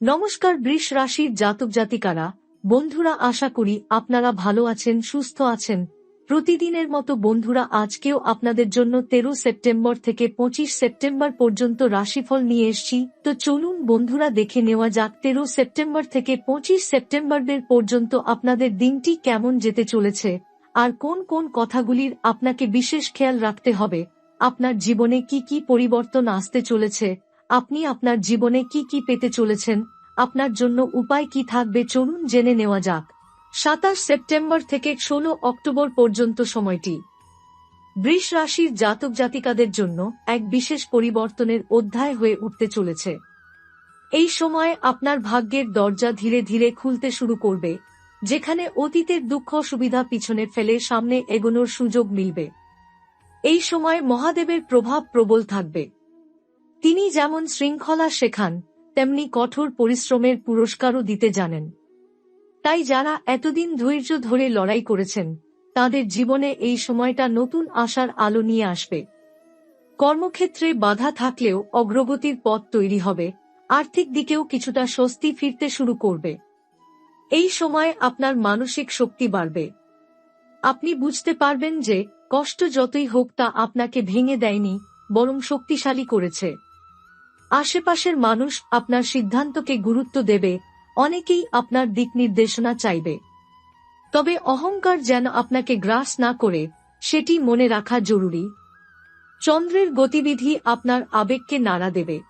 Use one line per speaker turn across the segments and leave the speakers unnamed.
নমস্কার বৃষ রাশির জাতক জাতিকারা, বন্ধুরা, আশা করি আপনারা ভালো আছেন, সুস্থ আছেন। প্রতিদিনের মতো বন্ধুরা, আজকেও আপনাদের জন্য তেরো সেপ্টেম্বর থেকে পঁচিশ সেপ্টেম্বর পর্যন্ত রাশিফল নিয়ে এসছি। তো চলুন বন্ধুরা, দেখে নেওয়া যাক তেরো সেপ্টেম্বর থেকে পঁচিশ সেপ্টেম্বরের পর্যন্ত আপনাদের দিনটি কেমন যেতে চলেছে, আর কোন কোন কথাগুলির আপনাকে বিশেষ খেয়াল রাখতে হবে, আপনার জীবনে কি কি পরিবর্তন আসতে চলেছে আপনি আপনার জীবনে কি কি পেতে চলেছেন? আপনার জন্য উপায় কি থাকবে? চলুন জেনে নেওয়া যাক। সাতাশ সেপ্টেম্বর থেকে ষোলো অক্টোবর পর্যন্ত সময়টি। বৃষ রাশির জাতক জাতিকাদের জন্য এক বিশেষ পরিবর্তনের অধ্যায় হয়ে উঠতে চলেছে। এই সময় আপনার ভাগ্যের দরজা ধীরে ধীরে খুলতে শুরু করবে, যেখানে অতীতের দুঃখ সুবিধা পিছনে ফেলে সামনে এগোনোর সুযোগ মিলবে। এই সময় মহাদেবের প্রভাব প্রবল থাকবে। তিনি যেমন শৃঙ্খলা শেখান, তেমনি কঠোর পরিশ্রমের পুরস্কারও দিতে জানেন। তাই যারা এতদিন ধৈর্য ধরে লড়াই করেছেন, তাদের জীবনে এই সময়টা নতুন আশার আলো নিয়ে আসবে। কর্মক্ষেত্রে বাধা থাকলেও অগ্রগতির পথ তৈরি হবে, আর্থিক দিকেও কিছুটা স্বস্তি ফিরতে শুরু করবে। এই সময় আপনার মানসিক শক্তি বাড়বে। আপনি বুঝতে পারবেন যে কষ্ট যতই হোক তা আপনাকে ভেঙে দেয়নি, বরং শক্তিশালী করেছে। আশেপাশের মানুষ আপনার সিদ্ধান্তকে গুরুত্ব দেবে, অনেকেই আপনার দিক নির্দেশনা চাইবে। তবে অহংকার যেন আপনাকে গ্রাস না করে, সেটি মনে রাখা জরুরি। চন্দ্রের গতিবিধি আপনার আবেগকে নাড়া দেবে।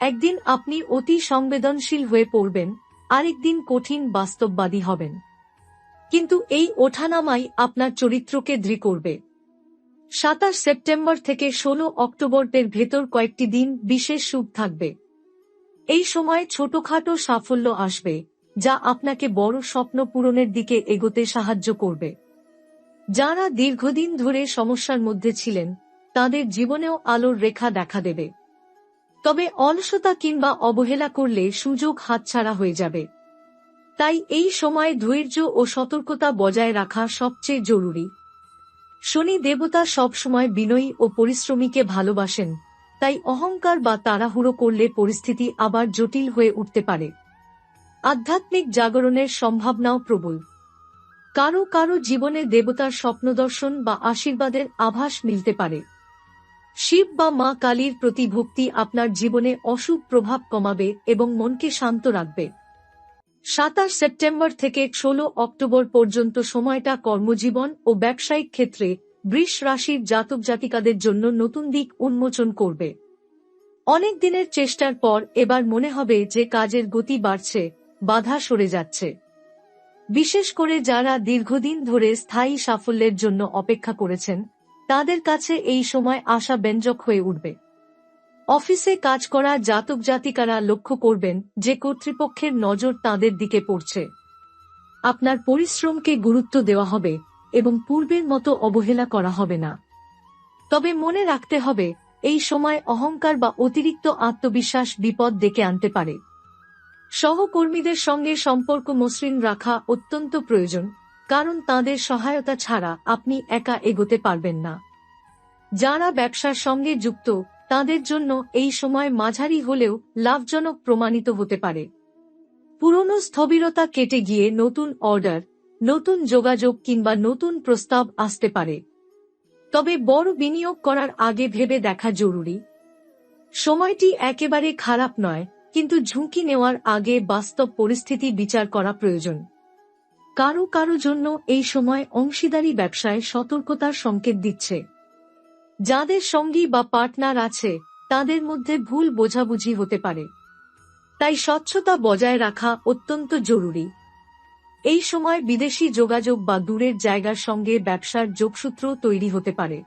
একদিন আপনি অতি সংবেদনশীল হয়ে পড়বেন, আরেকদিন কঠিন বাস্তববাদী হবেন। কিন্তু এই ওঠানামাই আপনার চরিত্রকে দৃঢ় করবে। সাতাশ সেপ্টেম্বর থেকে ষোলো অক্টোবরের ভেতর কয়েকটি দিন বিশেষ শুভ থাকবে। এই সময় ছোটখাটো সাফল্য আসবে, যা আপনাকে বড় স্বপ্ন পূরণের দিকে এগোতে সাহায্য করবে। যারা দীর্ঘদিন ধরে সমস্যার মধ্যে ছিলেন, তাদের জীবনেও আলোর রেখা দেখা দেবে। তবে অলসতা কিংবা অবহেলা করলে সুযোগ হাতছাড়া হয়ে যাবে। তাই এই সময় ধৈর্য ও সতর্কতা বজায় রাখা সবচেয়ে জরুরি। শনি দেবতা সবসময় বিনয়ী ও পরিশ্রমীকে ভালোবাসেন, তাই অহংকার বা তাড়াহুড়ো করলে পরিস্থিতি আবার জটিল হয়ে উঠতে পারে। আধ্যাত্মিক জাগরণের সম্ভাবনাও প্রবল। কারও কারও জীবনে দেবতার স্বপ্নদর্শন বা আশীর্বাদের আভাস মিলতে পারে। শিব বা মা কালীর প্রতি ভক্তি আপনার জীবনে অশুভ প্রভাব কমাবে এবং মনকে শান্ত রাখবে। সাতাশ সেপ্টেম্বর থেকে ষোলো অক্টোবর পর্যন্ত সময়টা কর্মজীবন ও ব্যবসায়িক ক্ষেত্রে বৃষ রাশির জাতক জাতিকাদের জন্য নতুন দিক উন্মোচন করবে। অনেক দিনের চেষ্টার পর এবার মনে হবে যে কাজের গতি বাড়ছে, বাধা সরে যাচ্ছে। বিশেষ করে যারা দীর্ঘদিন ধরে স্থায়ী সাফল্যের জন্য অপেক্ষা করেছেন, তাদের কাছে এই সময় আশা ব্যঞ্জক হয়ে উঠবে। অফিসে কাজ করা জাতক জাতিকারা লক্ষ্য করবেন যে কর্তৃপক্ষের নজর তাদের দিকে পড়ছে। আপনার পরিশ্রমকে গুরুত্ব দেওয়া হবে এবং পূর্বের মতো অবহেলা করা হবে না। তবে মনে রাখতে হবে, এই সময় অহংকার বা অতিরিক্ত আত্মবিশ্বাস বিপদ ডেকে আনতে পারে। সহকর্মীদের সঙ্গে সম্পর্ক মসৃণ রাখা অত্যন্ত প্রয়োজন, কারণ তাদের সহায়তা ছাড়া আপনি একা এগোতে পারবেন না। যারা ব্যবসার সঙ্গে যুক্ত তাদের জন্য এই সময় মাঝারি হলেও লাভজনক প্রমাণিত হতে পারে। পুরনো স্থবিরতা কেটে গিয়ে নতুন অর্ডার, নতুন যোগাযোগ কিংবা নতুন প্রস্তাব আসতে পারে। তবে বড় বিনিয়োগ করার আগে ভেবে দেখা জরুরি। সময়টি একেবারে খারাপ নয়, কিন্তু ঝুঁকি নেওয়ার আগে বাস্তব পরিস্থিতি বিচার করা প্রয়োজন। কারও কারও জন্য এই সময় অংশীদারি ব্যবসায় সতর্কতার সংকেত দিচ্ছে। যাদের সঙ্গী বা পার্টনার আছে, তাদের মধ্যে ভুল বোঝাবুঝি হতে পারে। তাই স্বচ্ছতা বজায় রাখা অত্যন্ত জরুরি। এই সময় বিদেশি যোগাযোগ বা দূরের জায়গার সঙ্গে ব্যবসার যোগসূত্র তৈরি হতে পারে।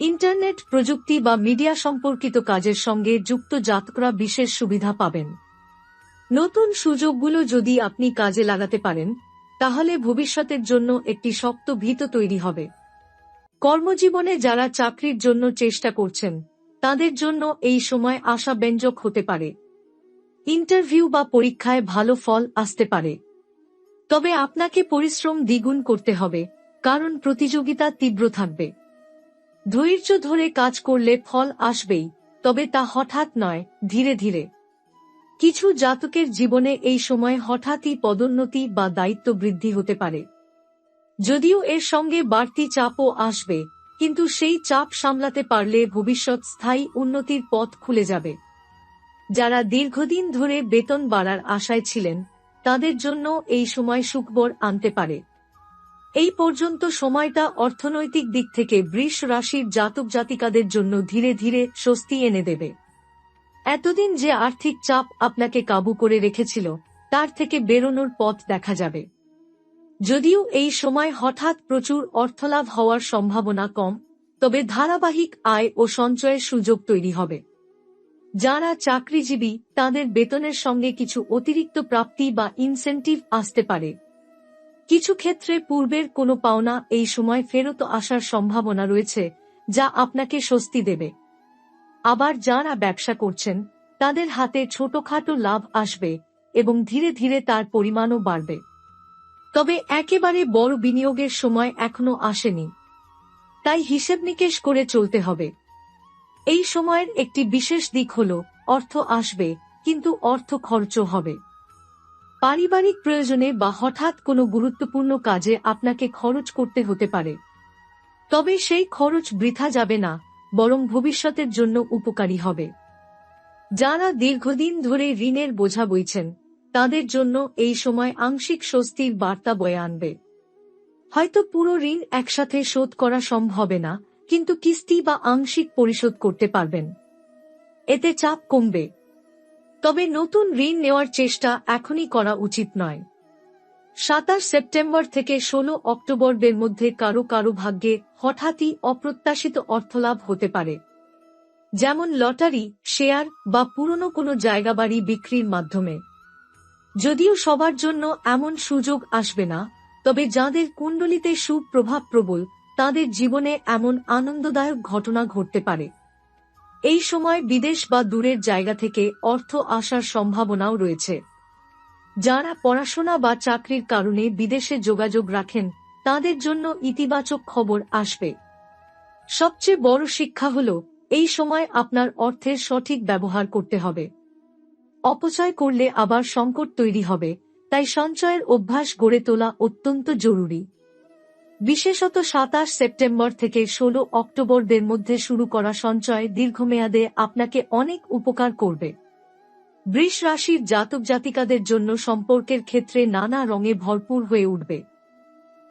ইন্টারনেট প্রযুক্তি বা মিডিয়া সম্পর্কিত কাজের সঙ্গে যুক্ত জাতকরা বিশেষ সুবিধা পাবেন। নতুন সুযোগগুলো যদি আপনি কাজে লাগাতে পারেন, তাহলে ভবিষ্যতের জন্য একটি শক্ত ভীত তৈরি হবে। কর্মজীবনে যারা চাকরির জন্য চেষ্টা করছেন, তাদের জন্য এই সময় আশাব্যঞ্জক হতে পারে। ইন্টারভিউ বা পরীক্ষায় ভালো ফল আসতে পারে। তবে আপনাকে পরিশ্রম দ্বিগুণ করতে হবে, কারণ প্রতিযোগিতা তীব্র থাকবে। ধৈর্য ধরে কাজ করলে ফল আসবেই, তবে তা হঠাৎ নয়, ধীরে ধীরে। কিছু জাতকের জীবনে এই সময় হঠাৎই পদোন্নতি বা দায়িত্ব বৃদ্ধি হতে পারে। যদিও এর সঙ্গে বাড়তি চাপও আসবে, কিন্তু সেই চাপ সামলাতে পারলে ভবিষ্যৎ স্থায়ী উন্নতির পথ খুলে যাবে। যারা দীর্ঘদিন ধরে বেতন বাড়ার আশায় ছিলেন, তাদের জন্য এই সময় সুখবর আনতে পারে। এই পর্যন্ত সময়টা অর্থনৈতিক দিক থেকে বৃষ রাশির জাতক জাতিকাদের জন্য ধীরে ধীরে স্বস্তি এনে দেবে। এতদিন যে আর্থিক চাপ আপনাকে কাবু করে রেখেছিল, তার থেকে বেরোনোর পথ দেখা যাবে। যদিও এই সময় হঠাৎ প্রচুর অর্থলাভ হওয়ার সম্ভাবনা কম, তবে ধারাবাহিক আয় ও সঞ্চয়ের সুযোগ তৈরি হবে। যারা চাকরিজীবী, তাদের বেতনের সঙ্গে কিছু অতিরিক্ত প্রাপ্তি বা ইনসেন্টিভ আসতে পারে। কিছু ক্ষেত্রে পূর্বের কোনো পাওনা এই সময় ফেরত আসার সম্ভাবনা রয়েছে, যা আপনাকে স্বস্তি দেবে। আবার যারা ব্যবসা করছেন, তাদের হাতে ছোটখাটো লাভ আসবে এবং ধীরে ধীরে তার পরিমাণও বাড়বে। তবে একেবারে বড় বিনিয়োগের সময় এখনও আসেনি। তাই হিসেব নিকেশ করে চলতে হবে। এই সময়ের একটি বিশেষ দিক হল, অর্থ আসবে, কিন্তু অর্থ খরচ হবে। পারিবারিক প্রয়োজনে বা হঠাৎ কোনো গুরুত্বপূর্ণ কাজে আপনাকে খরচ করতে হতে পারে। তবে সেই খরচ বৃথা যাবে না, বরং ভবিষ্যতের জন্য উপকারী হবে। যারা দীর্ঘদিন ধরে ঋণের বোঝা বইছেন তাদের জন্য এই সময় আংশিক স্বস্তির বার্তা বয়ে আনবে। হয়তো পুরো ঋণ একসাথে শোধ করা সম্ভব না, কিন্তু কিস্তি বা আংশিক পরিশোধ করতে পারবেন। এতে চাপ কমবে। তবে নতুন ঋণ নেওয়ার চেষ্টা এখনই করা উচিত নয়। সাতাশ সেপ্টেম্বর থেকে ষোলো অক্টোবরের মধ্যে কারও কারও ভাগ্যে হঠাৎই অপ্রত্যাশিত অর্থলাভ হতে পারে। যেমন লটারি, শেয়ার বা পুরনো কোনো জায়গা বাড়ি বিক্রির মাধ্যমে। যদিও সবার জন্য এমন সুযোগ আসবে না, তবে যাদের কুণ্ডলিতে সুপ্রভাব প্রবল, তাদের জীবনে এমন আনন্দদায়ক ঘটনা ঘটতে পারে। এই সময় বিদেশ বা দূরের জায়গা থেকে অর্থ আসার সম্ভাবনাও রয়েছে। যারা পড়াশোনা বা চাকরির কারণে বিদেশে যোগাযোগ রাখেন, তাদের জন্য ইতিবাচক খবর আসবে। সবচেয়ে বড় শিক্ষা হল, এই সময় আপনার অর্থের সঠিক ব্যবহার করতে হবে। অপচয় করলে আবার সংকট তৈরি হবে, তাই সঞ্চয়ের অভ্যাস গড়ে তোলা অত্যন্ত জরুরি। বিশেষত সাতাশ সেপ্টেম্বর থেকে ষোলো অক্টোবরদের মধ্যে শুরু করা সঞ্চয় দীর্ঘমেয়াদে আপনাকে অনেক উপকার করবে। বৃষ রাশির জাতক জাতিকাদের জন্য সম্পর্কের ক্ষেত্রে নানা রঙে ভরপুর হয়ে উঠবে।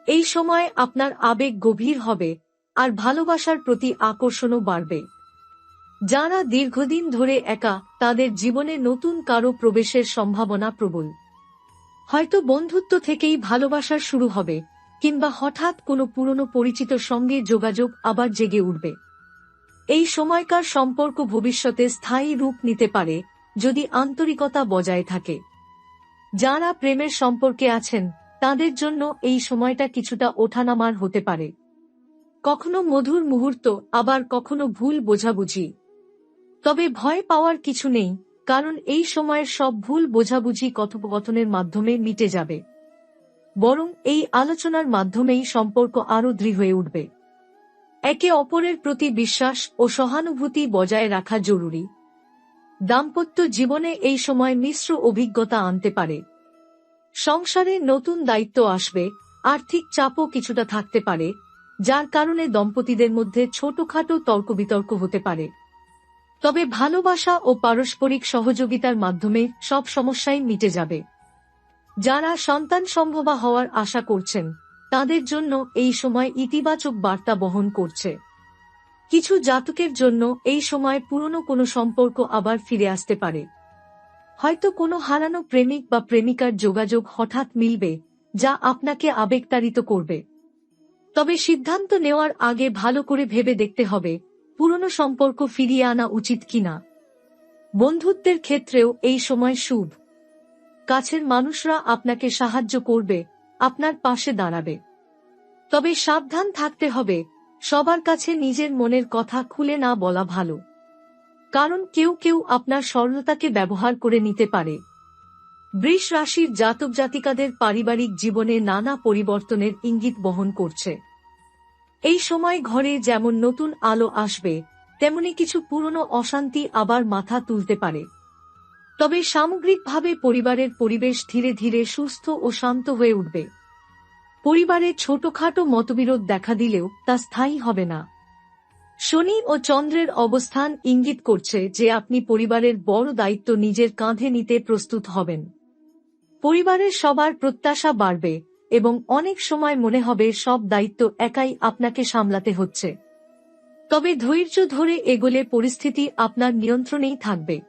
এই সময় আপনার আবেগ গভীর হবে, আর ভালোবাসার প্রতি আকর্ষণও বাড়বে। যারা দীর্ঘদিন ধরে একা, তাদের জীবনে নতুন কারও প্রবেশের সম্ভাবনা প্রবল। হয়তো বন্ধুত্ব থেকেই ভালোবাসার শুরু হবে, কিংবা হঠাৎ কোনো পুরনো পরিচিত সঙ্গে যোগাযোগ আবার জেগে উঠবে। এই সময়কার সম্পর্ক ভবিষ্যতে স্থায়ী রূপ নিতে পারে, যদি আন্তরিকতা বজায় থাকে। যারা প্রেমের সম্পর্কে আছেন, তাদের জন্য এই সময়টা কিছুটা ওঠানামার হতে পারে। কখনো মধুর মুহূর্ত, আবার কখনো ভুল বোঝাবুঝি। তবে ভয় পাওয়ার কিছু নেই, কারণ এই সময়ের সব ভুল বোঝাবুঝি কথোপকথনের মাধ্যমে মিটে যাবে। বরং এই আলোচনার মাধ্যমেই সম্পর্ক আরও দৃঢ় হয়ে উঠবে। একে অপরের প্রতি বিশ্বাস ও সহানুভূতি বজায় রাখা জরুরি। দাম্পত্য জীবনে এই সময় মিশ্র অভিজ্ঞতা আনতে পারে। সংসারে নতুন দায়িত্ব আসবে, আর্থিক চাপও কিছুটা থাকতে পারে, যার কারণে দম্পতিদের মধ্যে ছোটখাটো তর্ক বিতর্ক হতে পারে। তবে ভালোবাসা ও পারস্পরিক সহযোগিতার মাধ্যমে সব সমস্যাই মিটে যাবে। যারা সন্তান সম্ভবা হওয়ার আশা করছেন, তাদের জন্য এই সময় ইতিবাচক বার্তা বহন করছে। কিছু জাতকের জন্য এই সময় পুরনো কোনো সম্পর্ক আবার ফিরে আসতে পারে। হয়তো কোনো হারানো প্রেমিক বা প্রেমিকার যোগাযোগ হঠাৎ মিলবে, যা আপনাকে আবেগতাড়িত করবে। তবে সিদ্ধান্ত নেওয়ার আগে ভালো করে ভেবে দেখতে হবে পুরনো সম্পর্ক ফিরিয়ে আনা উচিত কিনা? বন্ধুত্বের ক্ষেত্রেও এই সময় শুভ। কাছের মানুষরা আপনাকে সাহায্য করবে, আপনার পাশে দাঁড়াবে। তবে সাবধান থাকতে হবে, সবার কাছে নিজের মনের কথা খুলে না বলা ভালো। কারণ কেউ কেউ আপনার সরলতাকে ব্যবহার করে নিতে পারে। বৃষ রাশির জাতক জাতিকাদের পারিবারিক জীবনে নানা পরিবর্তনের ইঙ্গিত বহন করছে। এই সময় ঘরে যেমন নতুন আলো আসবে, তেমনি কিছু পুরনো অশান্তি আবার মাথা তুলতে পারে। তবে সামগ্রিকভাবে পরিবারের পরিবেশ ধীরে ধীরে সুস্থ ও শান্ত হয়ে উঠবে। পরিবারে ছোটখাটো মতবিরোধ দেখা দিলেও তা স্থায়ী হবে না। শনি ও চন্দ্রের অবস্থান ইঙ্গিত করছে যে আপনি পরিবারের বড় দায়িত্ব নিজের কাঁধে নিতে প্রস্তুত হবেন। পরিবারের সবার প্রত্যাশা বাড়বে এবং অনেক সময় মনে হবে সব দায়িত্ব একাই আপনাকে সামলাতে হচ্ছে। তবে ধৈর্য ধরে এগোলে পরিস্থিতি আপনার নিয়ন্ত্রণেই থাকবে।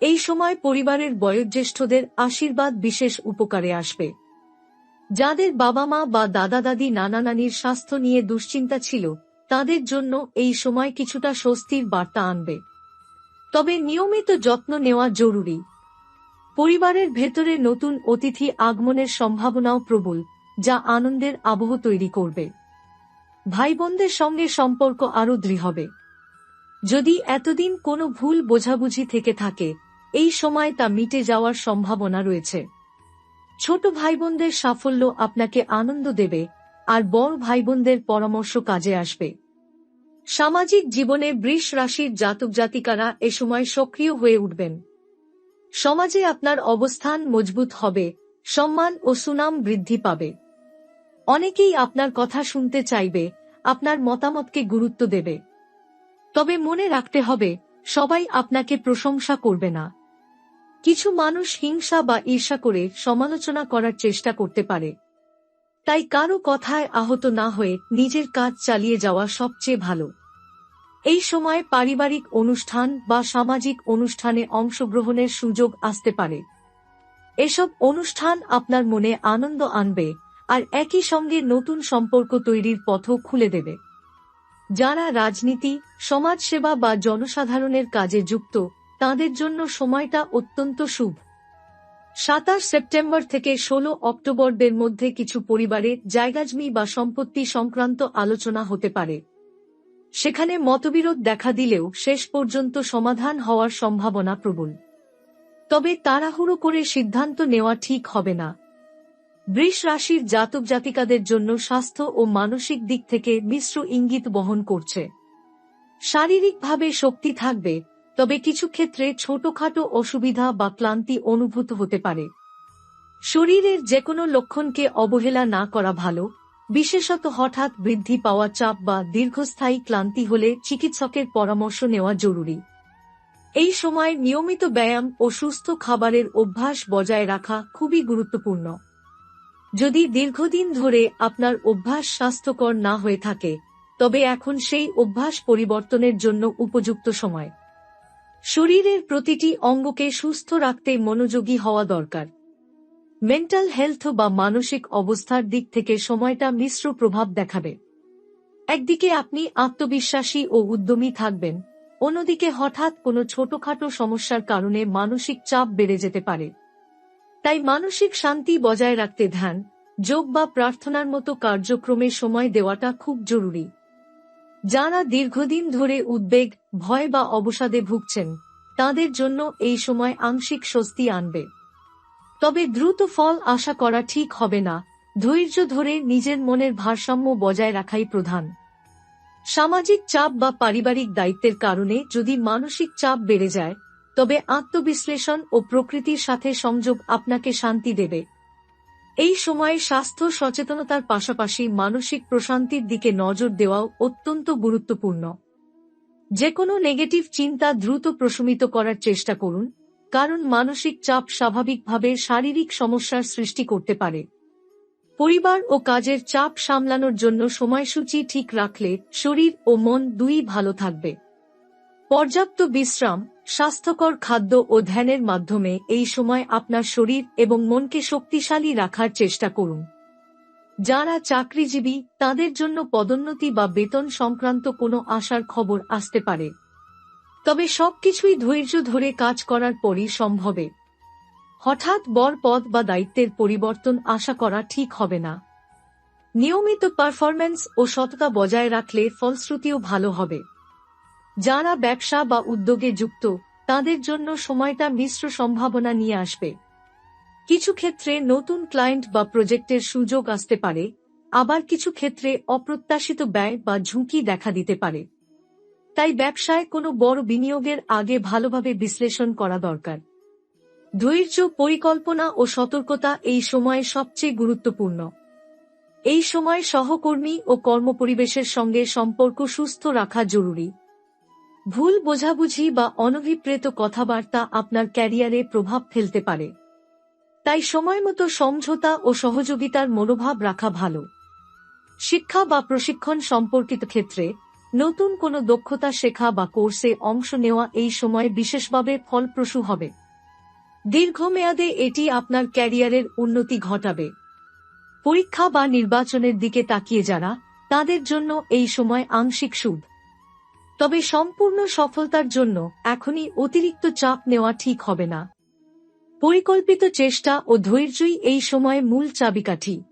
এই সময় পরিবারের বয়োজ্যেষ্ঠদের আশীর্বাদ বিশেষ উপকারে আসবে। যাদের বাবা মা বা দাদা দাদি নানা নানির স্বাস্থ্য নিয়ে দুশ্চিন্তা ছিল, তাদের জন্য এই সময় কিছুটা স্বস্তির বার্তা আনবে। তবে নিয়মিত যত্ন নেওয়া জরুরি। পরিবারের ভেতরে নতুন অতিথি আগমনের সম্ভাবনাও প্রবল, যা আনন্দের আবহ তৈরি করবে। ভাই বোনদের সঙ্গে সম্পর্ক আরও দৃঢ় হবে যদি এতদিন কোনো ভুল বোঝাবুঝি থেকে থাকে, এই সময় তা মিটে যাওয়ার সম্ভাবনা রয়েছে। ছোট ভাই বোনদের সাফল্য আপনাকে আনন্দ দেবে, আর বড় ভাই বোনদের পরামর্শ কাজে আসবে। সামাজিক জীবনে বৃষ রাশির জাতক জাতিকারা এ সময় সক্রিয় হয়ে উঠবেন। সমাজে আপনার অবস্থান মজবুত হবে, সম্মান ও সুনাম বৃদ্ধি পাবে। অনেকেই আপনার কথা শুনতে চাইবে, আপনার মতামতকে গুরুত্ব দেবে। তবে মনে রাখতে হবে, সবাই আপনাকে প্রশংসা করবে না। কিছু মানুষ হিংসা বা ঈর্ষা করে সমালোচনা করার চেষ্টা করতে পারে। তাই কারও কথায় আহত না হয়ে নিজের কাজ চালিয়ে যাওয়া সবচেয়ে ভালো। এই সময় পারিবারিক অনুষ্ঠান বা সামাজিক অনুষ্ঠানে অংশগ্রহণের সুযোগ আসতে পারে। এসব অনুষ্ঠান আপনার মনে আনন্দ আনবে আর একই সঙ্গে নতুন সম্পর্ক তৈরির পথও খুলে দেবে। যারা রাজনীতি, সমাজসেবা বা জনসাধারণের কাজে যুক্ত, তাদের জন্য সময়টা অত্যন্ত শুভ। সাতাশ সেপ্টেম্বর থেকে ষোলো অক্টোবরদের মধ্যে কিছু পরিবারে জায়গাজমি বা সম্পত্তি সংক্রান্ত আলোচনা হতে পারে। সেখানে মতবিরোধ দেখা দিলেও শেষ পর্যন্ত সমাধান হওয়ার সম্ভাবনা প্রবল। তবে তাড়াহুড়ো করে সিদ্ধান্ত নেওয়া ঠিক হবে না। বৃষ রাশির জাতক জাতিকাদের জন্য স্বাস্থ্য ও মানসিক দিক থেকে মিশ্র ইঙ্গিত বহন করছে। শারীরিকভাবে শক্তি থাকবে, তবে কিছু ক্ষেত্রে ছোটখাটো অসুবিধা বা ক্লান্তি অনুভূত হতে পারে। শরীরের যে কোনো লক্ষণকে অবহেলা না করা ভালো বিশেষত হঠাৎ বৃদ্ধি পাওয়া চাপ বা দীর্ঘস্থায়ী ক্লান্তি হলে চিকিৎসকের পরামর্শ নেওয়া জরুরি। এই সময় নিয়মিত ব্যায়াম ও সুস্থ খাবারের অভ্যাস বজায় রাখা খুবই গুরুত্বপূর্ণ। যদি দীর্ঘদিন ধরে আপনার অভ্যাস স্বাস্থ্যকর না হয়ে থাকে, তবে এখন সেই অভ্যাস পরিবর্তনের জন্য উপযুক্ত সময়। শরীরের প্রতিটি অঙ্গকে সুস্থ রাখতে মনোযোগী হওয়া দরকার। মেন্টাল হেলথ বা মানসিক অবস্থার দিক থেকে সময়টা মিশ্র প্রভাব দেখাবে। একদিকে আপনি আত্মবিশ্বাসী ও উদ্যমী থাকবেন, অন্যদিকে হঠাৎ কোনো ছোটখাটো সমস্যার কারণে মানসিক চাপ বেড়ে যেতে পারে। তাই মানসিক শান্তি বজায় রাখতে ধ্যান, যোগ বা প্রার্থনার মতো কার্যক্রমে সময় দেওয়াটা খুব জরুরি। যারা দীর্ঘদিন ধরে উদ্বেগ, ভয় বা অবসাদে ভুগছেন, তাদের জন্য এই সময় আংশিক স্বস্তি আনবে। তবে দ্রুত ফল আশা করা ঠিক হবে না। ধৈর্য ধরে নিজের মনের ভারসাম্য বজায় রাখাই প্রধান। সামাজিক চাপ বা পারিবারিক দায়িত্বের কারণে যদি মানসিক চাপ বেড়ে যায়, তবে আত্মবিশ্লেষণ ও প্রকৃতির সাথে সংযোগ আপনাকে শান্তি দেবে। এই সময়ে স্বাস্থ্য সচেতনতার পাশাপাশি মানসিক প্রশান্তির দিকে নজর দেওয়াও অত্যন্ত গুরুত্বপূর্ণ। যে কোনো নেগেটিভ চিন্তা দ্রুত প্রশমিত করার চেষ্টা করুন। কারণ মানসিক চাপ স্বাভাবিকভাবে শারীরিক সমস্যার সৃষ্টি করতে পারে। পরিবার ও কাজের চাপ সামলানোর জন্য সময়সূচি ঠিক রাখলে শরীর ও মন দুই ভালো থাকবে। পর্যাপ্ত বিশ্রাম, স্বাস্থ্যকর খাদ্য ও ধ্যানের মাধ্যমে এই সময় আপনার শরীর এবং মনকে শক্তিশালী রাখার চেষ্টা করুন। যারা চাকরিজীবী, তাদের জন্য পদোন্নতি বা বেতন সংক্রান্ত কোনো আশার খবর আসতে পারে। তবে সবকিছুই ধৈর্য ধরে কাজ করার পরই সম্ভবে। হঠাৎ বড় পদ বা দায়িত্বের পরিবর্তন আশা করা ঠিক হবে না। নিয়মিত পারফরম্যান্স ও সততা বজায় রাখলে ফলশ্রুতিও ভালো হবে। যারা ব্যবসা বা উদ্যোগে যুক্ত, তাদের জন্য সময়টা মিশ্র সম্ভাবনা নিয়ে আসবে। কিছু ক্ষেত্রে নতুন ক্লায়েন্ট বা প্রজেক্টের সুযোগ আসতে পারে, আবার কিছু ক্ষেত্রে অপ্রত্যাশিত ব্যয় বা ঝুঁকি দেখা দিতে পারে। তাই ব্যবসায় কোনো বড় বিনিয়োগের আগে ভালোভাবে বিশ্লেষণ করা দরকার। ধৈর্য, পরিকল্পনা ও সতর্কতা এই সময়ে সবচেয়ে গুরুত্বপূর্ণ। এই সময় সহকর্মী ও কর্মপরিবেশের সঙ্গে সম্পর্ক সুস্থ রাখা জরুরি। ভুল বোঝাবুঝি বা অনভিপ্রেত কথাবার্তা আপনার ক্যারিয়ারে প্রভাব ফেলতে পারে। তাই সময়মতো সমঝোতা ও সহযোগিতার মনোভাব রাখা ভালো। শিক্ষা বা প্রশিক্ষণ সম্পর্কিত ক্ষেত্রে নতুন কোনো দক্ষতা শেখা বা কোর্সে অংশ নেওয়া এই সময় বিশেষভাবে ফলপ্রসূ হবে। দীর্ঘমেয়াদে এটি আপনার ক্যারিয়ারের উন্নতি ঘটাবে। পরীক্ষা বা নির্বাচনের দিকে তাকিয়ে যারা, তাদের জন্য এই সময় আংশিক সুদ। তবে সম্পূর্ণ সফলতার জন্য এখনই অতিরিক্ত চাপ নেওয়া ঠিক হবে না। পরিকল্পিত চেষ্টা ও ধৈর্যই এই সময়ে মূল চাবিকাঠি।